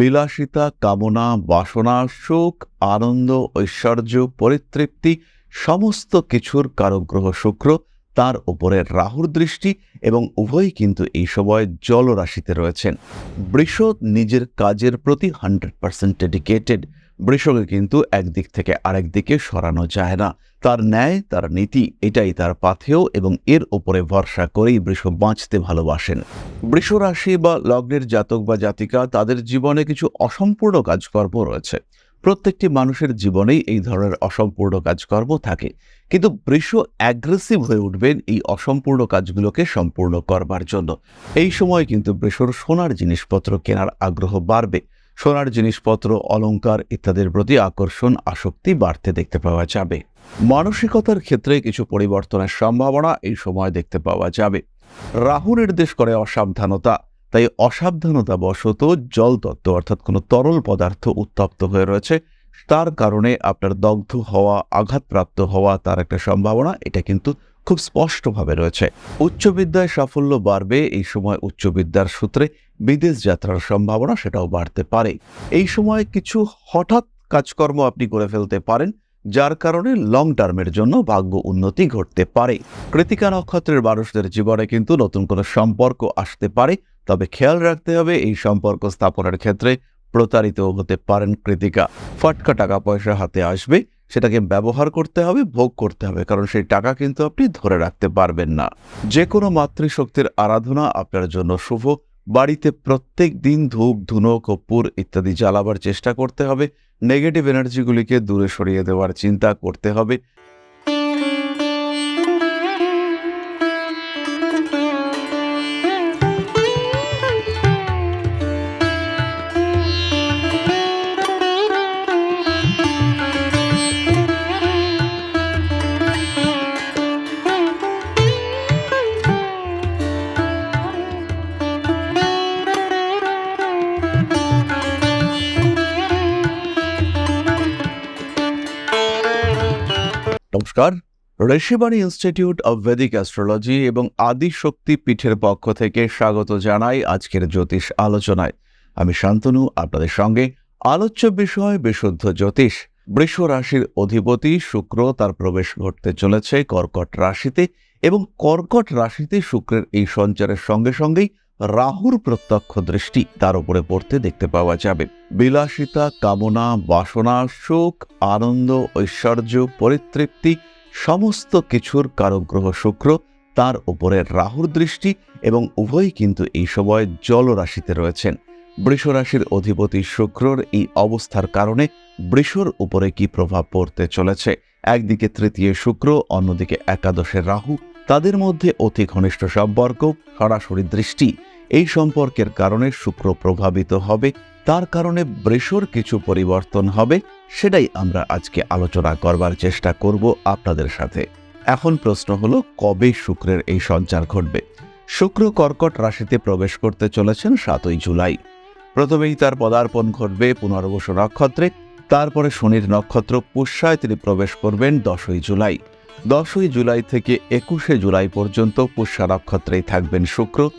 বিলাসিতা, কামনা, বাসনা সুখ আনন্দ, ঐশ্বর্য, পরিতৃপ্তি, সমস্ত কিছুর কারগ্রহ শুক্র। তার উপরে রাহুর দৃষ্টি এবং উভয়ই কিন্তু এই সময় জলরাশিতে রয়েছেন। বৃষ নিজের কাজের প্রতি হান্ড্রেড পার্সেন্ট ডেডিকেটেড বৃষকে কিন্তু একদিক থেকে আরেক দিকে সরানো যায় না। তার ন্যায়, তার নীতি, এটাই তার পাথেয় এবং এর ওপরে ভরসা করেই বৃষ বাঁচতে ভালোবাসেন। বৃষ রাশি বা লগ্নের জাতক বা জাতিকা, তাদের জীবনে কিছু অসম্পূর্ণ কাজকর্ম রয়েছে। প্রত্যেকটি মানুষের জীবনেই এই ধরনের অসম্পূর্ণ কাজকর্ম থাকে। কিন্তু বৃষ অ্যাগ্রেসিভ হয়ে উঠবেন এই অসম্পূর্ণ কাজগুলোকে সম্পূর্ণ করবার জন্য। এই সময় কিন্তু বৃষর সোনার জিনিসপত্র কেনার আগ্রহ বাড়বে। সোনার জিনিসপত্র, অলংকার ইত্যাদির প্রতি আকর্ষণ, আসক্তি বাড়তে দেখতে পাওয়া যাবে। মানসিকতার ক্ষেত্রে কিছু পরিবর্তনের সম্ভাবনা এই সময় দেখতে পাওয়া যাবে। রাহু নির্দেশ করে অসাবধানতা, তাই অসাবধানতা বশত জল তত্ত্ব, অর্থাৎ কোনো তরল পদার্থ উত্তপ্ত হয়ে রয়েছে, তার কারণে আপনার দগ্ধ হওয়া, আঘাতপ্রাপ্ত হওয়া তার একটা সম্ভাবনা, এটা কিন্তু খুব স্পষ্টভাবে রয়েছে। উচ্চবিদ্যায় সাফল্য বাড়বে, এই সময় উচ্চবিদ্যার সূত্রে বিদেশ যাত্রার সম্ভাবনা সেটাও বাড়তে পারে। এই সময় কিছু হঠাৎ কাজকর্ম আপনি করে ফেলতে পারেন, যার কারণে লং টার্মের জন্য ভাগ্য উন্নতি ঘটতে পারে। কৃতিকা নক্ষত্রের মানুষদের জীবনে কিন্তু নতুন কোনো সম্পর্ক আসতে পারে, তবে খেয়াল রাখতে হবে এই সম্পর্ক স্থাপনের ক্ষেত্রে প্রতারিত হতে পারেন কৃতিকা। ফটকা টাকা পয়সা হাতে আসবে, সেটাকে ব্যবহার করতে হবে, ভোগ করতে হবে, কারণ সেই টাকা কিন্তু আপনি ধরে রাখতে পারবেন না। যে কোনো মাতৃশক্তির আরাধনা আপনার জন্য শুভ বাড়িতে প্রত্যেক দিন ধূপ ধুনো কপ্পুর ইত্যাদি জ্বালাবার চেষ্টা করতে হবে। নেগেটিভ এনার্জিগুলিকে দূরে সরিয়ে দেওয়ার চিন্তা করতে হবে। নমস্কার। Rishibani institute of Vedic astrology এবং আদি শক্তি পীঠের পক্ষ থেকে স্বাগত জানাই আজকের জ্যোতিষ আলোচনায়। আমি শান্তনু, আপনাদের সঙ্গে আলোচ্য বিষয় বিশুদ্ধ জ্যোতিষ। বৃষ রাশির অধিপতি শুক্র তার প্রবেশ ঘটতে চলেছে কর্কট রাশিতে এবং কর্কট রাশিতে শুক্রের এই সঞ্চারের সঙ্গে সঙ্গেই রাহুর প্রত্যক্ষ দৃষ্টি তার উপরে পড়তে দেখতে পাওয়া যাবে। বিলাসিতা, কামনা, বাসনা সুখ আনন্দ, ঐশ্বর্য, পরিতৃপ্তি, সমস্ত কিছুর কারগ্রহ শুক্র তার উপরে রাহুর দৃষ্টি এবং উভয়ই কিন্তু এই সময় জলরাশিতে রয়েছেন। বৃষরাশির অধিপতি শুক্রর এই অবস্থার কারণে বৃষর উপরে কি প্রভাব পড়তে চলেছে? একদিকে তৃতীয় শুক্র, অন্যদিকে একাদশের রাহু। তাদের মধ্যে অতি ঘনিষ্ঠ সম্পর্ক, সরাসরি দৃষ্টি, এই সম্পর্কের কারণে শুক্র প্রভাবিত হবে, তার কারণে বৃষর কিছু পরিবর্তন হবে, সেটাই আমরা আজকে আলোচনা করবার চেষ্টা করব আপনাদের সাথে। এখন প্রশ্ন হলো, কবে শুক্রের এই সঞ্চার ঘটবে? শুক্র কর্কট রাশিতে প্রবেশ করতে চলেছেন সাতই জুলাই। প্রথমেই তার পদার্পণ ঘটবে পুনর্বস নক্ষত্রে, তারপরে শনির নক্ষত্র পুষ্যায় তিনি প্রবেশ করবেন দশই জুলাই। দশই জুলাই থেকে একুশে জুলাই পর্যন্ত পুষ্যা নক্ষত্রেই থাকবেন শুক্র।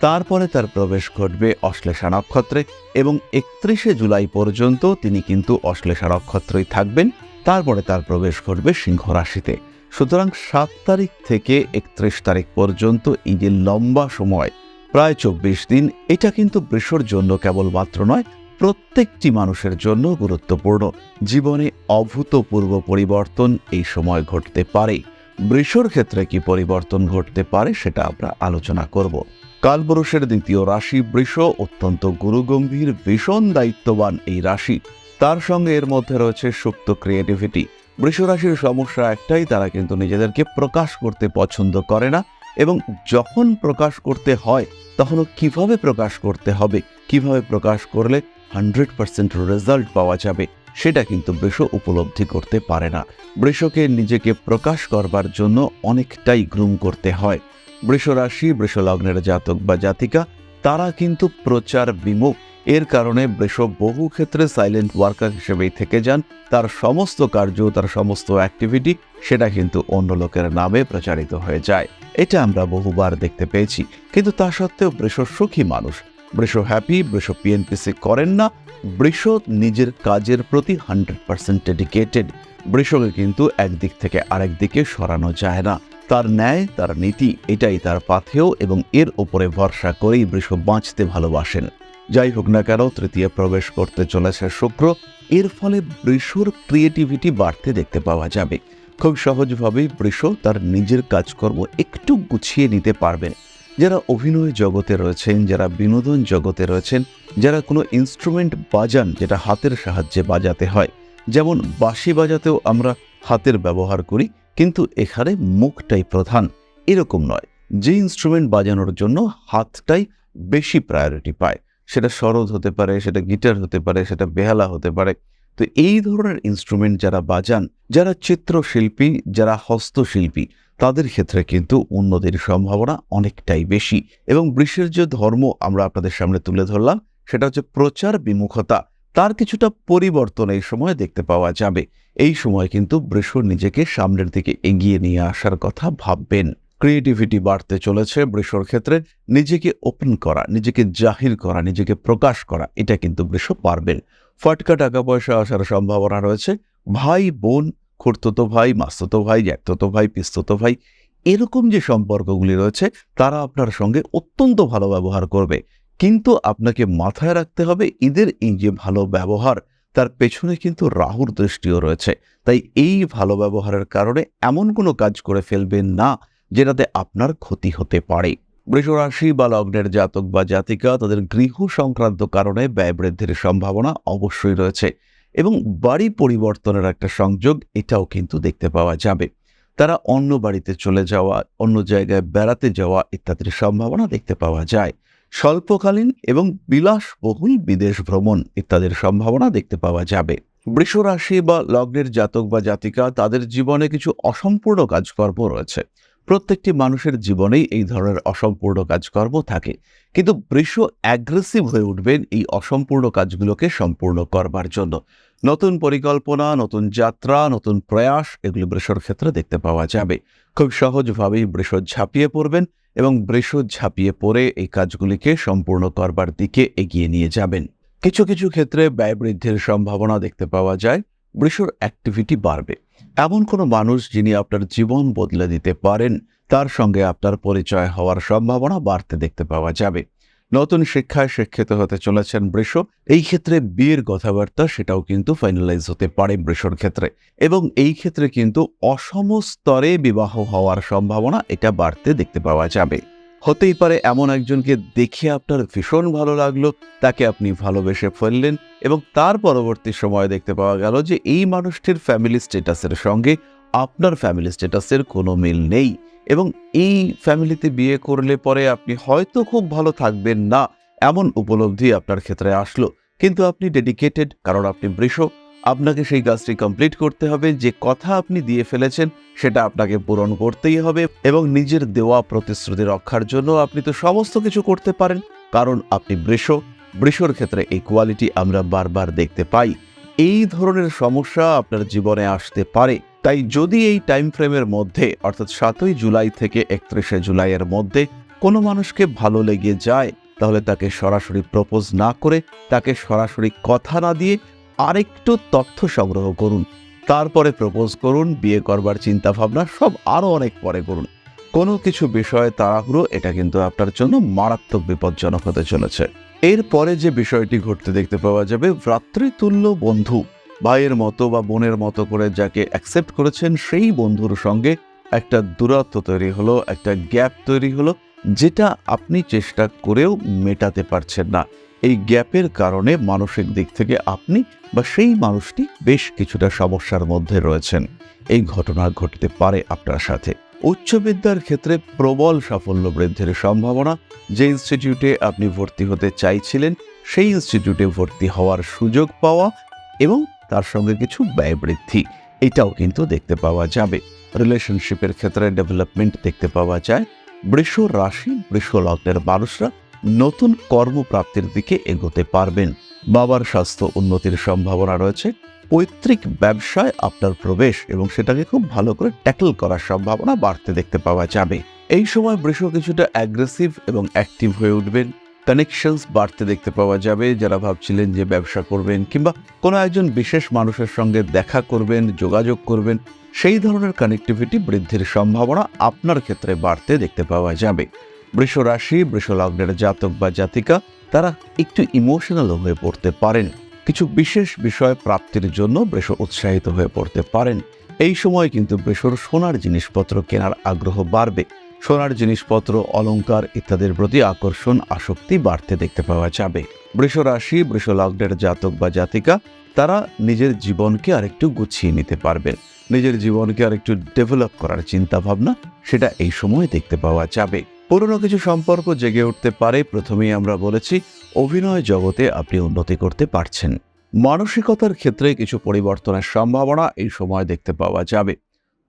তারপরে তার প্রবেশ ঘটবে অশ্লেষা নক্ষত্রে এবং একত্রিশে জুলাই পর্যন্ত তিনি কিন্তু অশ্লেষা নক্ষত্রই থাকবেন। তারপরে তার প্রবেশ ঘটবে সিংহ রাশিতে। সুতরাং সাত তারিখ থেকে একত্রিশ তারিখ পর্যন্ত এই লম্বা সময়, প্রায় চব্বিশ দিন, এটা কিন্তু বৃষর জন্য কেবলমাত্র নয় প্রত্যেকটি মানুষের জন্য গুরুত্বপূর্ণ। জীবনে অভূতপূর্ব পরিবর্তন এই সময় ঘটতে পারে। বৃষর ক্ষেত্রে কি পরিবর্তন ঘটতে পারে সেটা আমরা আলোচনা করব। কালপুরুষের দ্বিতীয় রাশি বৃষ অত্যন্ত গুরুগম্ভীর, ভীষণ দায়িত্ববান এই রাশি। তার সঙ্গে এর মধ্যে রয়েছে সুপ্ত ক্রিয়েটিভিটি বৃষ রাশির সমস্যা একটাই, তারা কিন্তু নিজেদেরকে প্রকাশ করতে পছন্দ করে না এবং যখন প্রকাশ করতে হয়, তখনও কীভাবে প্রকাশ করতে হবে, কীভাবে প্রকাশ করলে হান্ড্রেড পার্সেন্ট রেজাল্ট পাওয়া যাবে, সেটা কিন্তু বৃষ উপলব্ধি করতে পারে না। বৃষকে নিজেকে প্রকাশ করবার জন্য অনেকটাই গ্রুম করতে হয়। বৃষ রাশি বৃষ লগ্নের জাতক বা জাতিকা, তারা কিন্তু প্রচার বিমুখ। এর কারণে বৃষ বহু ক্ষেত্রে সাইলেন্ট ওয়ার্কার হিসেবেই থেকে যান। তার সমস্ত কার্য, তার সমস্ত অ্যাক্টিভিটি সেটা কিন্তু অন্য লোকের নামে প্রচারিত হয়ে যায়। এটা আমরা বহুবার দেখতে পেয়েছি। কিন্তু তা সত্ত্বেও বৃষ সুখী মানুষ। বৃষ হ্যাপি বৃষ পিএনপিসি করেন না বৃষ নিজের কাজের প্রতি হান্ড্রেড পার্সেন্ট ডেডিকেটেড বৃষকে কিন্তু একদিক থেকে আরেক দিকে সরানো যায় না। তার ন্যায়, তার নীতি, এটাই তার পাথেয় এবং এর ওপরে ভরসা করেই বৃষ বাঁচতে ভালোবাসেন। যাই হোক না কেন, তৃতীয় প্রবেশ করতে চলেছে শুক্র। এর ফলে বৃষর ক্রিয়েটিভিটি বাড়তে দেখতে পাওয়া যাবে। খুব সহজভাবেই বৃষ তার নিজের কাজকর্ম একটু গুছিয়ে নিতে পারবেন। যারা অভিনয় জগতে রয়েছেন, যারা বিনোদন জগতে রয়েছেন, যারা কোনো ইনস্ট্রুমেন্ট বাজান যেটা হাতের সাহায্যে বাজাতে হয়, যেমন বাঁশি বাজাতেও আমরা হাতের ব্যবহার করি, কিন্তু এখানে মুখটাই প্রধান। এরকম নয়। যে ইনস্ট্রুমেন্ট বাজানোর জন্য হাতটাই বেশি প্রায়োরিটি পায়। সেটা সরোদ হতে পারে, সেটা গিটার হতে পারে, সেটা বেহালা হতে পারে। তো এই ধরনের ইনস্ট্রুমেন্ট যারা বাজান, যারা চিত্রশিল্পী, যারা হস্তশিল্পী তাদের ক্ষেত্রে কিন্তু উন্নতির সম্ভাবনা অনেকটাই বেশি। এবং বৃষের যে ধর্ম আমরা আপনাদের সামনে তুলে ধরলাম, সেটা হচ্ছে প্রচার বিমুখতা। তার কিছুটা পরিবর্তন এই সময় দেখতে পাওয়া যাবে। এই সময় কিন্তু বৃষ নিজেকে সামনের দিকে এগিয়ে নিয়ে আসার কথা ভাববেন। ক্রিয়েটিভিটি বাড়তে চলেছে বৃষর ক্ষেত্রে। নিজেকে ওপেন করা, নিজেকে জাহির করা, নিজেকে প্রকাশ করা, এটা কিন্তু বৃষ পারবেন। ফটকা টাকা পয়সা আসার সম্ভাবনা রয়েছে। ভাই, বোন খুড়তো ভাই মাস্ততো ভাই জ্যাঠতো ভাই পিস্ততো ভাই, এরকম যে সম্পর্কগুলি রয়েছে, তারা আপনার সঙ্গে অত্যন্ত ভালো ব্যবহার করবে। কিন্তু আপনাকে মাথায় রাখতে হবে, এদের এই যে ভালো ব্যবহার, তার পেছনে কিন্তু রাহুর দৃষ্টিও রয়েছে। তাই এই ভালো ব্যবহারের কারণে এমন কোনো কাজ করে ফেলবেন না, যেটাতে আপনার ক্ষতি হতে পারে। বৃষরাশি বা লগ্নের জাতক বা জাতিকা, তাদের গৃহ সংক্রান্ত কারণে ব্যয় বৃদ্ধির সম্ভাবনা অবশ্যই রয়েছে। এবং বাড়ি পরিবর্তনের একটা সংযোগ এটাও কিন্তু দেখতে পাওয়া যাবে। তারা অন্য বাড়িতে চলে যাওয়া, অন্য জায়গায় বেড়াতে যাওয়া ইত্যাদির সম্ভাবনা দেখতে পাওয়া যায়। স্বল্পকালীন এবং বিলাসবহুল বিদেশ ভ্রমণ ইত্যাদির সম্ভাবনা দেখতে পাওয়া যাবে। বৃষ রাশি বা লগ্নের জাতক বা জাতিকা তাদের জীবনে কিছু অসম্পূর্ণ কাজকর্ম রয়েছে। প্রত্যেকটি মানুষের জীবনেই এই ধরনের অসম্পূর্ণ কাজকর্ম থাকে। কিন্তু বৃষ অ্যাগ্রেসিভ হয়ে উঠবেন এই অসম্পূর্ণ কাজগুলোকে সম্পূর্ণ করবার জন্য। নতুন পরিকল্পনা, নতুন যাত্রা, নতুন প্রয়াস এগুলি বৃষর ক্ষেত্রে দেখতে পাওয়া যাবে। খুব সহজভাবেই বৃষ ঝাঁপিয়ে পড়বেন এবং বৃষ ঝাঁপিয়ে পড়ে এই কাজগুলিকে সম্পূর্ণ করবার দিকে এগিয়ে নিয়ে যাবেন। কিছু কিছু ক্ষেত্রে ব্যয় বৃদ্ধির সম্ভাবনা দেখতে পাওয়া যায়। বৃষর অ্যাক্টিভিটি বাড়বে। এমন কোনো মানুষ যিনি আপনার জীবন বদলে দিতে পারেন, তার সঙ্গে আপনার পরিচয় হওয়ার সম্ভাবনা বাড়তে দেখতে পাওয়া যাবে। নতুন শিক্ষায় শিক্ষিত হতে চলেছেন বৃষ, এই ক্ষেত্রে বিয়ের কথাবার্তা সেটাও কিন্তু ফাইনালাইজ হতে পারে বৃষর ক্ষেত্রে। এবং এই ক্ষেত্রে কিন্তু অসম স্তরে বিবাহ হওয়ার সম্ভাবনা এটা বাড়তে দেখতে পাওয়া যাবে। হতেই পারে এমন একজনকে দেখে আপনার ভীষণ ভালো লাগল, তাকে আপনি ভালোবেসে ফেললেন এবং তার পরবর্তী সময় দেখতে পাওয়া গেল যে এই মানুষটির ফ্যামিলি স্ট্যাটাসের সঙ্গে আপনার ফ্যামিলি স্ট্যাটাসের কোনো মিল নেই এবং এই ফ্যামিলিতে বিয়ে করলে পরে আপনি হয়তো খুব ভালো থাকবেন না, এমন উপলব্ধি আপনার ক্ষেত্রে আসলো। কিন্তু আপনি ডেডিকেটেড কারণ আপনি বৃষ আপনাকে সেই কাজটি কমপ্লিট করতে হবে, যে কথা আপনি দিয়ে ফেলেছেন সেটা আপনাকে পূরণ করতেই হবে এবং নিজের দেওয়া প্রতিশ্রুতি রক্ষার জন্য আপনি তো সমস্ত কিছু করতে পারেন। কারণ আপনি বৃষ, বৃষর ক্ষেত্রে এই কোয়ালিটি আমরা বারবার দেখতে পাই। এই ধরনের সমস্যা আপনার জীবনে আসতে পারে। তাই যদি এই টাইম ফ্রেমের মধ্যে, অর্থাৎ সাতই জুলাই থেকে একত্রিশে জুলাইয়ের মধ্যে কোনো মানুষকে ভালো লেগে যায়, তাহলে তাকে সরাসরি প্রপোজ না করে, তাকে সরাসরি কথা না দিয়ে আরেকটু তথ্য সংগ্রহ করুন। তারপরে প্রপোজ করুন, বিয়ে করবার চিন্তা ভাবনা সব আরও অনেক পরে করুন। কোনো কিছু বিষয়ে তাড়াহুড়ো, এটা কিন্তু আপনার জন্য মারাত্মক বিপজ্জনক হতে চলেছে। এরপরে যে বিষয়টি ঘটতে দেখতে পাওয়া যাবে, ভ্রাতৃতুল্য বন্ধু, ভাইয়ের মতো বা বোনের মতো করে যাকে অ্যাকসেপ্ট করেছেন, সেই বন্ধুর সঙ্গে একটা দূরত্ব তৈরি হলো, একটা গ্যাপ তৈরি হলো, যেটা আপনি চেষ্টা করেও মেটাতে পারছেন না। এই গ্যাপের কারণে মানসিক দিক থেকে আপনি বা সেই মানুষটি বেশ কিছুটা সমস্যার মধ্যে রয়েছেন। এই ঘটনা ঘটতে পারে আপনার সাথে। উচ্চ বিদ্যার ক্ষেত্রে প্রবল সাফল্য বৃদ্ধির সম্ভাবনা যে ইনস্টিটিউটে আপনি ভর্তি হতে চাইছিলেন, সেই ইনস্টিটিউটে ভর্তি হওয়ার সুযোগ পাওয়া এবং তার সঙ্গে কিছু ব্যয় বৃদ্ধি, এটাও কিন্তু দেখতে পাওয়া যাবে। রিলেশনশিপের ক্ষেত্রে ডেভেলপমেন্ট দেখতে পাওয়া যায়। বৃষ রাশি, বৃষ লগ্নের মানুষরা নতুন কর্মপ্রাপ্তির দিকে এগোতে পারবেন। বাবার স্বাস্থ্য উন্নতির সম্ভাবনা রয়েছে। পৈতৃক ব্যবসায় আপনার প্রবেশ এবং সেটাকে খুব ভালো করে ট্যাকল করার সম্ভাবনা বাড়তে দেখতে পাওয়া যাবে। এই সময় বৃষ কিছুটা অ্যাগ্রেসিভ এবং অ্যাক্টিভ হয়ে উঠবেন। কানেকশনস বাড়তে দেখতে পাওয়া যাবে। যারা ভাবছিলেন যে ব্যবসা করবেন কিংবা কোনো একজন বিশেষ মানুষের সঙ্গে দেখা করবেন, যোগাযোগ করবেন, সেই ধরনের কানেক্টিভিটি বৃদ্ধির সম্ভাবনা আপনার ক্ষেত্রে বাড়তে দেখতে পাওয়া যাবে। বৃষ রাশি বৃষ লগ্নের জাতক বা জাতিকা, তারা একটু ইমোশনাল হয়ে পড়তে পারেন। কিছু বিশেষ বিষয় প্রাপ্তির জন্য বৃষ উৎসাহিত হয়ে পড়তে পারেন। এই সময় কিন্তু বৃষর সোনার জিনিসপত্র কেনার আগ্রহ বাড়বে। সোনার জিনিসপত্র, অলংকার ইত্যাদির প্রতি আকর্ষণ, আসক্তি বাড়তে দেখতে পাওয়া যাবে। বৃষ রাশি বৃষ লগ্নের জাতক বা জাতিকা, তারা নিজের জীবনকে আরেকটু গুছিয়ে নিতে পারবেন। নিজের জীবনকে আরেকটু ডেভেলপ করার চিন্তা ভাবনা সেটা এই সময় দেখতে পাওয়া যাবে। পুরনো কিছু সম্পর্ক জেগে উঠতে পারে, প্রথমেই আমরা বলেছি অভিনয় জগতে আপনি উন্নতি করতে পারছেন। মানসিকতার ক্ষেত্রে কিছু পরিবর্তনের সম্ভাবনা এই সময় দেখতে পাওয়া যাবে।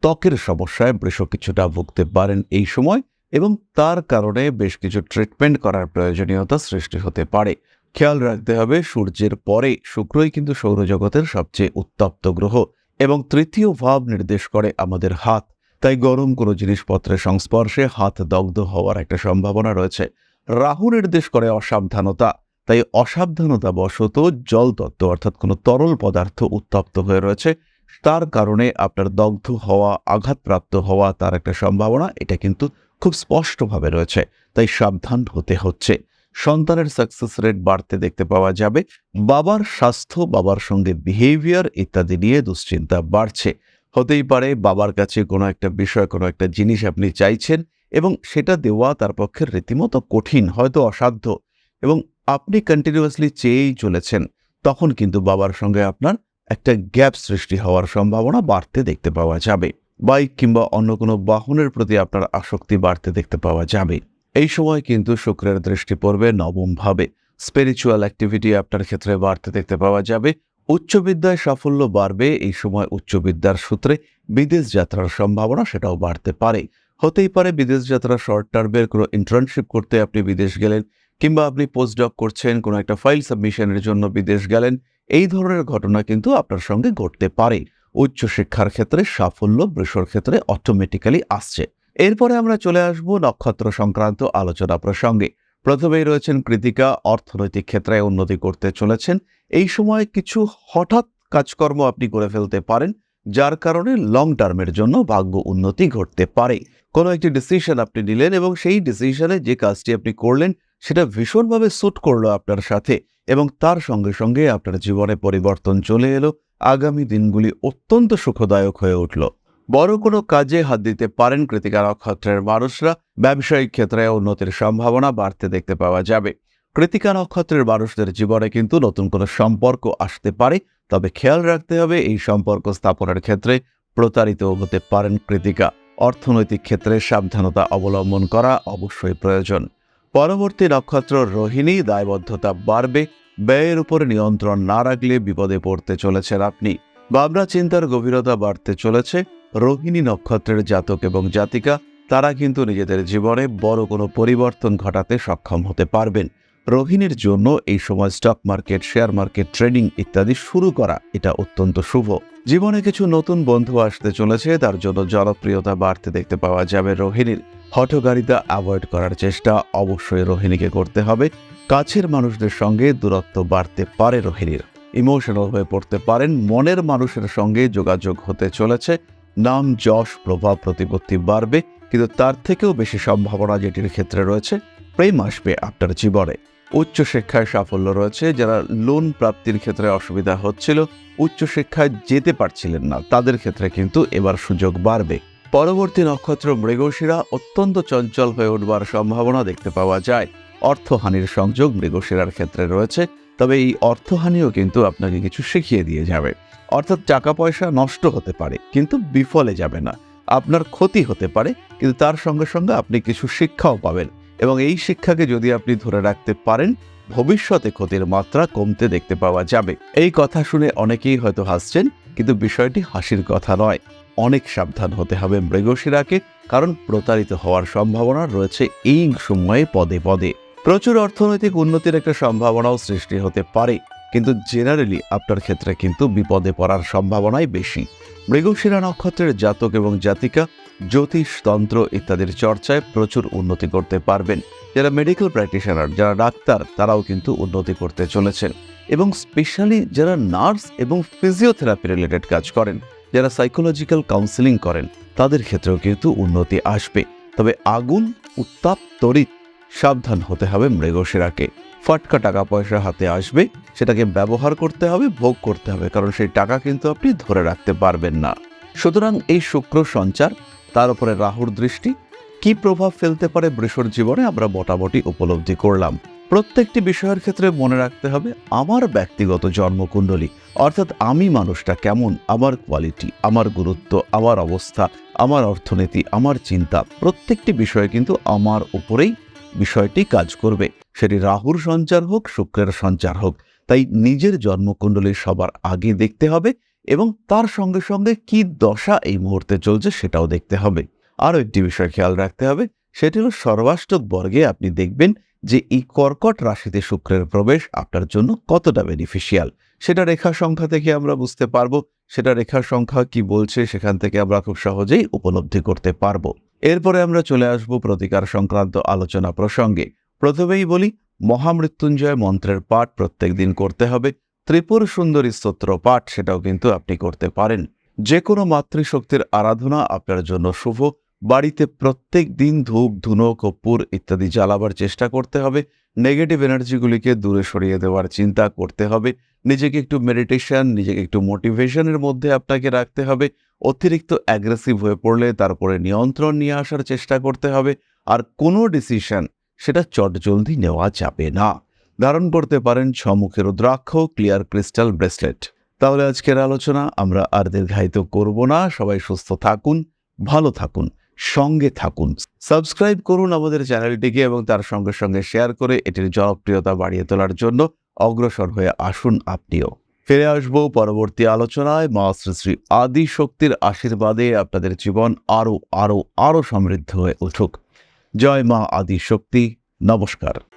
ত্বকের সমস্যায় বৃষ কিছুটা ভুগতে পারেন এই সময় এবং তার কারণে বেশ কিছু ট্রিটমেন্ট করার প্রয়োজনীয়তা সৃষ্টি হতে পারে। খেয়াল রাখতে হবে, সূর্যের পরে শুক্রই কিন্তু সৌরজগতের সবচেয়ে উত্তপ্ত গ্রহ এবং তৃতীয় ভাব নির্দেশ করে আমাদের হাত। তাই গরম কোনো জিনিসপত্রের সংস্পর্শে হাত দগ্ধ হওয়ার একটা সম্ভাবনা রয়েছে। রাহু নির্দেশ করে অসাবধানতা, তাই অসাবধানতা বশত জল তত্ত্ব অর্থাৎ কোনো তরল পদার্থ উত্তপ্ত হয়ে রয়েছে। তার কারণে আপনার দগ্ধ হওয়া, আঘাতপ্রাপ্ত হওয়া তার একটা সম্ভাবনা, এটা কিন্তু খুব স্পষ্টভাবে রয়েছে। তাই সাবধান হতে হচ্ছে। সন্তানের সাকসেস রেট বাড়তে দেখতে পাওয়া যাবে। বাবার স্বাস্থ্য, বাবার সঙ্গে বিহেভিয়ার ইত্যাদি নিয়ে দুশ্চিন্তা বাড়ছে। হতেই পারে বাবার কাছে কোনো একটা বিষয়, কোনো একটা জিনিস আপনি চাইছেন এবং সেটা দেওয়া তার পক্ষে রীতিমতো কঠিন, হয়তো অসাধ্য এবং আপনি কন্টিনিউয়াসলি চেয়েই চলেছেন, তখন কিন্তু বাবার সঙ্গে আপনার একটা গ্যাপ সৃষ্টি হওয়ার সম্ভাবনা বাড়তে দেখতে পাওয়া যাবে। বাইক কিংবা অন্য কোনো বাহনের প্রতি আপনার আসক্তি বাড়তে দেখতে পাওয়া যাবে। এই সময় কিন্তু শুক্রের দৃষ্টি পড়বে নবমভাবে স্পিরিচুয়াল অ্যাক্টিভিটি আপনার ক্ষেত্রে বাড়তে দেখতে পাওয়া যাবে। উচ্চ বিদ্যায় সাফল্য বাড়বে, এই সময় উচ্চ বিদ্যার সূত্রে বিদেশ যাত্রার সম্ভাবনা সেটাও বাড়তে পারে। হতেই পারে বিদেশ যাত্রা শর্ট টার্মের কোনো ইন্টার্নশিপ করতে আপনি বিদেশ গেলেন কিংবা আপনি পোস্ট ডক করছেন, কোনো একটা ফাইল সাবমিশনের জন্য বিদেশ গেলেন, এই ধরনের ঘটনা কিন্তু আপনার সঙ্গে ঘটতে পারে। উচ্চশিক্ষার ক্ষেত্রে সাফল্য বৃষর ক্ষেত্রে অটোমেটিক্যালি আসছে। এরপরে আমরা চলে আসব নক্ষত্র সংক্রান্ত আলোচনা প্রসঙ্গে। প্রথমেই রয়েছেন কৃতিকা, অর্থনৈতিক ক্ষেত্রে উন্নতি করতে চলেছেন। এই সময় কিছু হঠাৎ কাজকর্ম আপনি করে ফেলতে পারেন, যার কারণে লং টার্মের জন্য ভাগ্য উন্নতি ঘটতে পারে। কোনো একটি ডিসিশন আপনি নিলেন এবং সেই ডিসিশনে যে কাজটি আপনি করলেন, সেটা ভীষণভাবে স্যুট করল আপনার সাথে এবং তার সঙ্গে সঙ্গে আপনার জীবনে পরিবর্তন চলে এলো। আগামী দিনগুলি অত্যন্ত সুখদায়ক হয়ে উঠল। বড় কোনো কাজে হাত দিতে পারেন কৃতিকা নক্ষত্রের মানুষরা। ব্যবসায়িক ক্ষেত্রে উন্নতির সম্ভাবনা বাড়তে দেখতে পাওয়া যাবে। কৃতিকা নক্ষত্রের মানুষদের জীবনে কিন্তু নতুন কোনো সম্পর্ক আসতে পারে। তবে খেয়াল রাখতে হবে, এই সম্পর্ক স্থাপনের ক্ষেত্রে প্রতারিত হতে পারেন কৃতিকা। অর্থনৈতিক ক্ষেত্রে সাবধানতা অবলম্বন করা অবশ্যই প্রয়োজন। পরবর্তী নক্ষত্র রোহিণী, দায়বদ্ধতা বাড়বে। ব্যয়ের উপর নিয়ন্ত্রণ না রাখলে বিপদে পড়তে চলেছেন আপনি। ভাবনা চিন্তার গভীরতা বাড়তে চলেছে। রোহিণী নক্ষত্রের জাতক এবং জাতিকা, তারা কিন্তু নিজেদের জীবনে বড় কোনো পরিবর্তন ঘটাতে সক্ষম হতে পারবেন। রোহিণীর জন্য এই সময় stock market share market trading ইত্যাদি শুরু করা এটা অত্যন্ত শুভ। জীবনে কিছু নতুন বন্ধু আসতে চলেছে, তার জন্য জনপ্রিয়তা বাড়তে দেখতে পাওয়া যাবে রোহিণীর। হঠগাড়িতা অ্যাভয়েড করার চেষ্টা অবশ্যই রোহিণীকে করতে হবে। কাছের মানুষদের সঙ্গে দূরত্ব বাড়তে পারে রোহিণীর। ইমোশনাল হয়ে পড়তে পারেন, মনের মানুষের সঙ্গে যোগাযোগ হতে চলেছে। নাম যশ প্রভাব প্রতিপত্তি বাড়বে, কিন্তু তার থেকেও বেশি সম্ভাবনা যেটির ক্ষেত্রে রয়েছে, প্রেম আসবে আপনার জীবনে। উচ্চশিক্ষায় সাফল্য রয়েছে, যারা লোন প্রাপ্তির ক্ষেত্রে অসুবিধা হচ্ছিল উচ্চশিক্ষায় যেতে পারছিলেন না, তাদের ক্ষেত্রে কিন্তু এবার সুযোগ বাড়বে। পরবর্তী নক্ষত্র মৃগশিরা অত্যন্ত চঞ্চল হয়ে উঠবার সম্ভাবনা দেখতে পাওয়া যায়। অর্থহানির সংযোগ মৃগশিরার ক্ষেত্রে রয়েছে, তবে এই অর্থহানিও কিন্তু আপনাকে কিছু শিখিয়ে দিয়ে যাবে। অর্থাৎ টাকা পয়সা নষ্ট হতে পারে, কিন্তু বিফলে যাবে না। আপনার ক্ষতি হতে পারে, কিন্তু তার সঙ্গে সঙ্গে আপনি কিছু শিক্ষাও পাবেন এবং এই শিক্ষাকে যদি আপনি ধরে রাখতে পারেন, ভবিষ্যতে ক্ষতির মাত্রা কমতে দেখতে পাওয়া যাবে। এই কথা শুনে অনেকেই হয়তো হাসছেন, কিন্তু বিষয়টি হাসির কথা নয়। অনেক সাবধান হতে হবে মৃগশিরাকে, কারণ প্রতারিত হওয়ার সম্ভাবনা রয়েছে এই সময়ে পদে পদে। প্রচুর অর্থনৈতিক উন্নতির একটা সম্ভাবনাও সৃষ্টি হতে পারে। কিন্তু জেনারেলি আপনার ক্ষেত্রে কিন্তু বিপদে পড়ার সম্ভাবনাই বেশি। মৃগশিরা নক্ষত্রের জাতক এবং জাতিকা, জ্যোতিষ, তন্ত্র ইত্যাদির চর্চায় প্রচুর উন্নতি করতে পারবেন। যারা মেডিকেল প্র্যাকটিশনার যারা ডাক্তার, তারাও কিন্তু উন্নতি করতে চলেছেন। এবং স্পেশালি যারা নার্স এবং ফিজিওথেরাপি রিলেটেড কাজ করেন, যারা সাইকোলজিক্যাল কাউন্সিলিং করেন, তাদের ক্ষেত্রেও কিন্তু উন্নতি আসবে। তবে আগুন, উত্তাপ, তড়িৎ, সাবধান হতে হবে মৃগশিরাকে। ফাটকা টাকা পয়সা হাতে আসবে, সেটাকে ব্যবহার করতে হবে, ভোগ করতে হবে, কারণ সেই টাকা কিন্তু আপনি ধরে রাখতে পারবেন না। সুতরাং এই শুক্র সঞ্চার, তার উপরে রাহুর দৃষ্টি, কি প্রভাব ফেলতে পারে বৃষর জীবনে আমরা মোটামুটি উপলব্ধি করলাম। প্রত্যেকটি বিষয়ের ক্ষেত্রে মনে রাখতে হবে, আমার ব্যক্তিগত জন্মকুণ্ডলী, অর্থাৎ আমি মানুষটা কেমন, আমার কোয়ালিটি, আমার গুরুত্ব, আমার অবস্থা, আমার অর্থনীতি, আমার চিন্তা, প্রত্যেকটি বিষয়ে কিন্তু আমার উপরেই বিষয়টি কাজ করবে। সেটি রাহুর সঞ্চার হোক, শুক্রের সঞ্চার হোক। তাই নিজের জন্মকুণ্ডলী সবার আগে দেখতে হবে এবং তার সঙ্গে সঙ্গে কি দশা এই মুহূর্তে চলছে সেটাও দেখতে হবে। আরও একটি বিষয় খেয়াল রাখতে হবে, সেটি হল সর্বাষ্টক বর্গে আপনি দেখবেন যে এই কর্কট রাশিতে শুক্রের প্রবেশ আপনার জন্য কতটা বেনিফিশিয়াল সেটা রেখা সংখ্যা থেকে আমরা বুঝতে পারব, সেটা রেখার সংখ্যা কি বলছে সেখান থেকে আমরা খুব সহজেই উপলব্ধি করতে পারব। এরপরে আমরা চলে আসব প্রতিকার সংক্রান্ত আলোচনা প্রসঙ্গে। প্রথমেই বলি, মহামৃত্যুঞ্জয় মন্ত্রের পাঠ প্রত্যেক দিন করতে হবে। ত্রিপুর সুন্দরী স্তোত্র পাঠ সেটাও কিন্তু আপনি করতে পারেন। যে কোনো মাতৃশক্তির আরাধনা আপনার জন্য শুভ। বাড়িতে প্রত্যেক দিন ধূপ, ধুনো, কর্পূর ইত্যাদি জ্বালাবার চেষ্টা করতে হবে। নেগেটিভ এনার্জিগুলিকে দূরে সরিয়ে দেওয়ার চিন্তা করতে হবে। নিজেকে একটু মেডিটেশন নিজেকে একটু মোটিভেশনের মধ্যে আপনাকে রাখতে হবে। অতিরিক্ত অ্যাগ্রেসিভ হয়ে পড়লে তারপরে নিয়ন্ত্রণ নিয়ে আসার চেষ্টা করতে হবে। আর কোনো ডিসিশন সেটা চটজলদি নেওয়া যাবে না। ধারণ করতে পারেন ছমুখের রুদ্রাক্ষ ক্লিয়ার ক্রিস্টাল ব্রেসলেট তাহলে আজকের আলোচনা আমরা আর দীর্ঘায়িত করব না। সবাই সুস্থ থাকুন, ভালো থাকুন। সঙ্গে থাকুন। সাবস্ক্রাইব করুন আমাদের চ্যানেলটিকে এবং তার সঙ্গে সঙ্গে শেয়ার করে এটির জনপ্রিয়তা বাড়িয়ে তোলার জন্য অগ্রসর হয়ে আসুন আপনিও। ফিরে আসব পরবর্তী আলোচনায়। মা শ্রী শ্রী আদি শক্তির আশীর্বাদে আপনাদের জীবন আরও আরও আরও সমৃদ্ধ হয়ে উঠুক। জয় মা আদি শক্তি। নমস্কার।